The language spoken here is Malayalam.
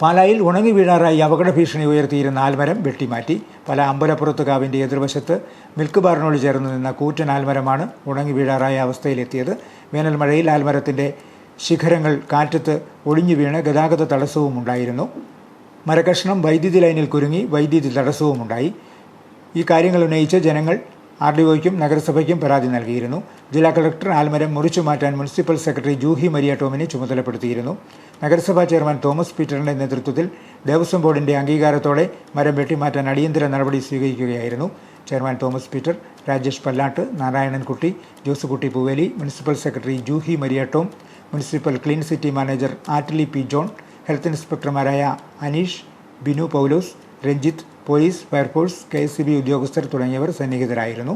പാലായിൽ ഉണങ്ങി വീഴാറായി അപകട ഭീഷണി ഉയർത്തിയിരുന്ന ആൽമരം വെട്ടിമാറ്റി. പല അമ്പലപ്പുറത്ത് കാവിന്റെ എതിർവശത്ത് മിൽക്ക് ബാറിനോട് ചേർന്ന് നിന്ന കൂറ്റൻ ആൽമരമാണ് ഉണങ്ങി വീഴാറായ അവസ്ഥയിലെത്തിയത്. വേനൽ മഴയിൽ ആൽമരത്തിന്റെ ശിഖരങ്ങൾ കാറ്റത്ത് ഒടിഞ്ഞു വീണ് ഗതാഗത തടസ്സവും ഉണ്ടായിരുന്നു. മരകഷ്ണം വൈദ്യുതി ലൈനിൽ കുരുങ്ങി വൈദ്യുതി തടസ്സവുമുണ്ടായി. ഈ കാര്യങ്ങൾ ഉന്നയിച്ച് ജനങ്ങൾ ആർ ഡി ഒയ്ക്കും നഗരസഭയ്ക്കും പരാതി നൽകിയിരുന്നു. ജില്ലാ കളക്ടർ ആൽമരം മുറിച്ചു മാറ്റാൻ മുനിസിപ്പൽ സെക്രട്ടറി ജൂഹി മരിയ ടോമിനെ ചുമതലപ്പെടുത്തിയിരുന്നു. നഗരസഭാ ചെയർമാൻ തോമസ് പീറ്ററിന്റെ നേതൃത്വത്തിൽ ദേവസ്വം ബോർഡിന്റെ അംഗീകാരത്തോടെ മരം വെട്ടിമാറ്റാൻ അടിയന്തര നടപടി സ്വീകരിക്കുകയായിരുന്നു. Chairman Thomas Peter Rajesh Pallattu Narayanankutty Josekutty Poovely municipal secretary Juhi Maria Tom municipal clean city manager Atlee P John health ഇൻസ്പെക്ടർമാരായ Aneesh Binu Paulose Ranjith police fire force K S C B ഉദ്യോഗസ്ഥർ തുടങ്ങിയവർ സന്നിഹിതരായിരുന്നു.